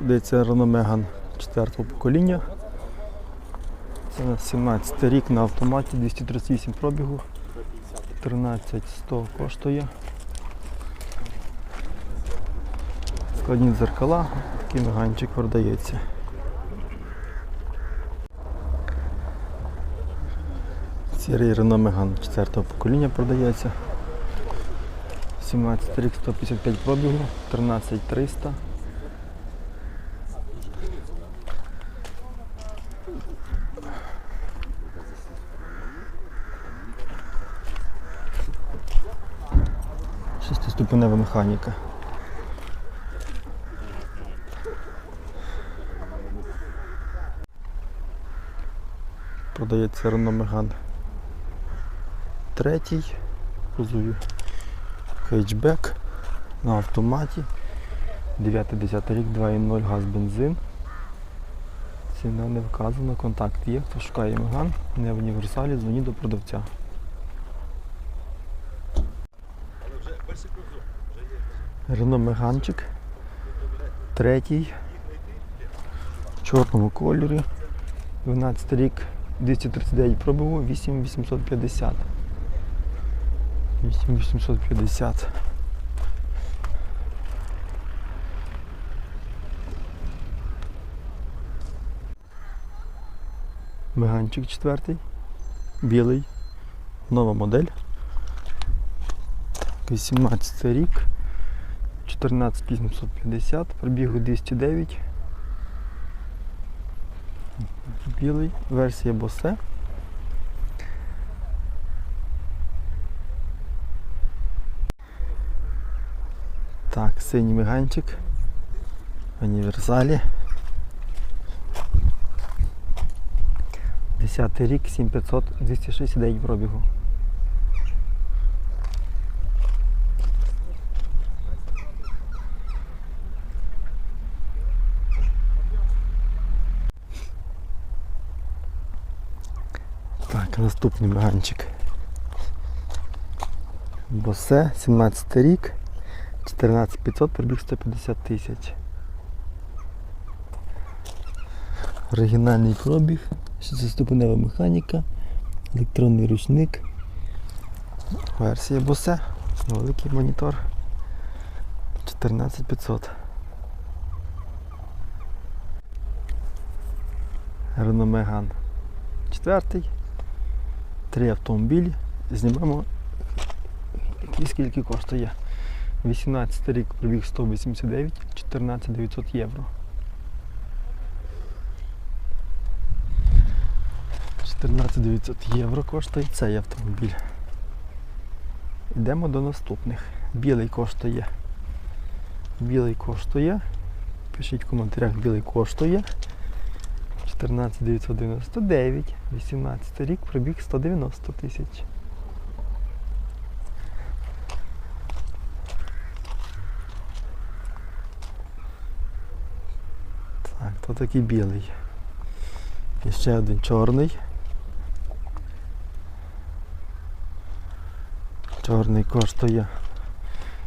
Продається Renault Megane 4 покоління. Це на 17 рік на автоматі 238 пробігу. 13100 коштує. Складні дзеркала, такий меганчик продається. Сірий Renault Megane 4 покоління продається. 17 рік 155 пробігу, 13300. Шестиступенева механіка. Продається Renault Megane третій, кузові хетчбек на автоматі. 9-10 рік, 2.0 газ бензин. Ціна не вказана, контакт є. Хто шукає Меган, не в універсалі, дзвоніть до продавця. Рено Меганчик. Третій. В чорному кольорі. 12 рік, 239 пробиву, 8850. 8850. Меганчик четвертий. Білий. Нова модель. 18 рік. 14850, пробігу 209. Білий, версія Bose. Так, синій миганчик. В універсалі. 10 рік, 7500, 269 пробігу. Так, наступний меганчик. Босе, 17 рік, 14500, пробіг 150 тисяч. Оригінальний пробіг, 6-ступенева механіка, електронний ручник, версія Босе, великий монітор 14500. Renault Megane четвертий. Три автомобілі. Знімемо який скільки коштує. 18 рік пробіг 189, 14 900 євро. 14 900 євро коштує цей автомобіль. Йдемо до наступних. Білий коштує. Білий коштує. Пишіть в коментарях, білий коштує. 14 999, 18 рік, пробіг 190 тисяч. Так, то такий білий. І ще один чорний. Чорний коштує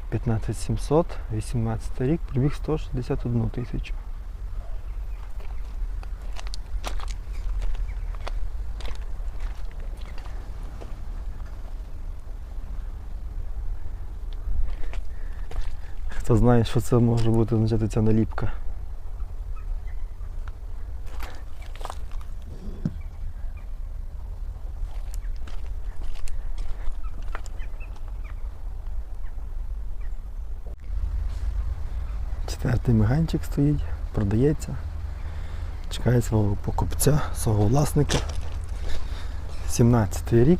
15700, 18 рік, пробіг 161 тисячу. Хто знає, що це може бути означати ця наліпка. Четвертий меганчик стоїть, продається. Чекає свого покупця, свого власника. 17 рік,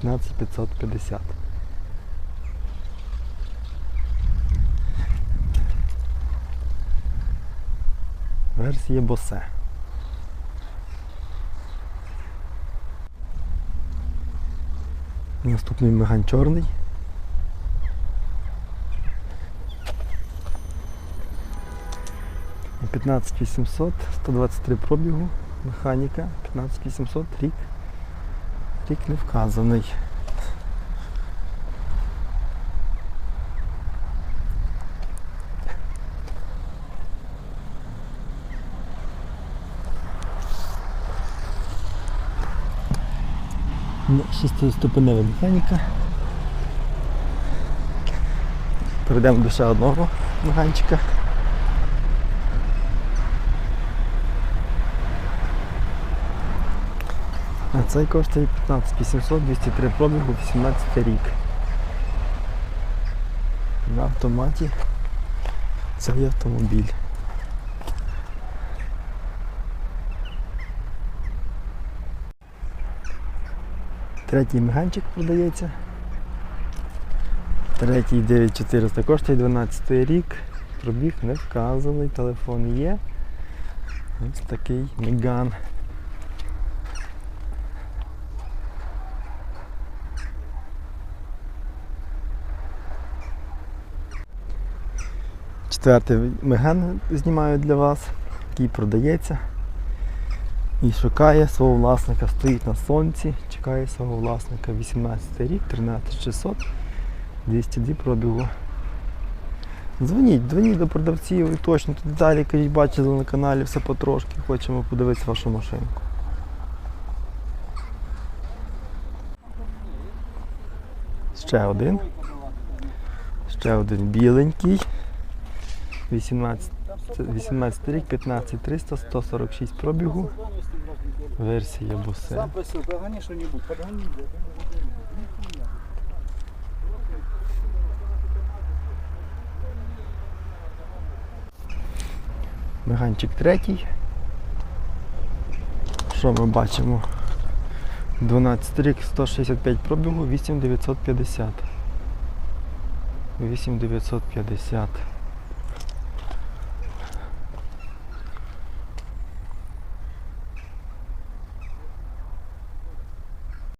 15550. Версія Босе. Наступний меган чорний. На 15800, 123 пробігу, механіка, 15800, рік. Рік не вказаний. Шестиступенева механіка. Перейдемо до ще одного меганчика. А цей коштує 15 800, 203 пробігу, 18 рік. На автоматі цей автомобіль. Третій меганчик продається. Третій 9400 коштує 12 рік. Пробіг не вказаний, телефон є. Ось такий міган. Четвертий меган знімаю для вас, який продається і шукає свого власника, стоїть на сонці, чекає свого власника 18 рік, 13600, 202 пробігу. Дзвоніть, дзвоніть до продавців і точно тут деталі, кажіть, бачили на каналі все потрошки, хочемо подивитися вашу машинку. Ще один. Ще один біленький. 18, це 18 рік, 15 300, 146 пробігу. Версія подгони. Меганчик третій. Що ми бачимо? 12 рік, 165 пробігу, 8950. 8950.